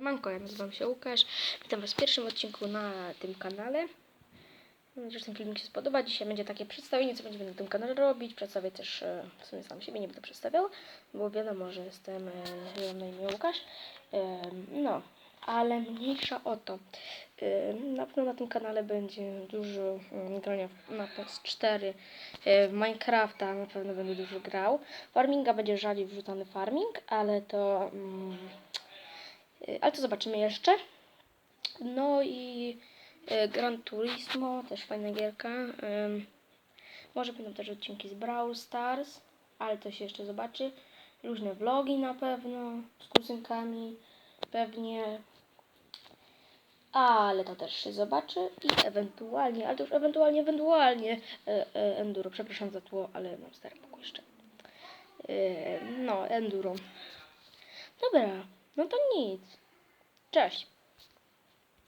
Manko, ja nazywam się Łukasz. Witam Was w pierwszym odcinku na tym kanale. Mam nadzieję, że ten filmik się spodoba. Dzisiaj będzie takie przedstawienie, co będziemy na tym kanale robić. Przedstawię też, e, w sumie sam siebie nie będę przedstawiał, bo wiadomo, że jestem, e, mam na imię Łukasz. No, ale mniejsza o to. Na pewno na tym kanale będzie dużo grania na PS4. E, W Minecrafta na pewno będę dużo grał. Farminga będzie rzadziej wrzucany farming, ale to... Mm, Ale to zobaczymy jeszcze. No i y, Gran Turismo, też fajna gierka. Może będą też odcinki z Brawl Stars, ale to się jeszcze zobaczy. Różne vlogi na pewno, z kuzynkami pewnie. Ale to też się zobaczy i ewentualnie, ale to już ewentualnie, ewentualnie e, e, Enduro, przepraszam za tło, ale mam stary pokój jeszcze. E, no, Enduro. Dobra, no to nic. Cześć.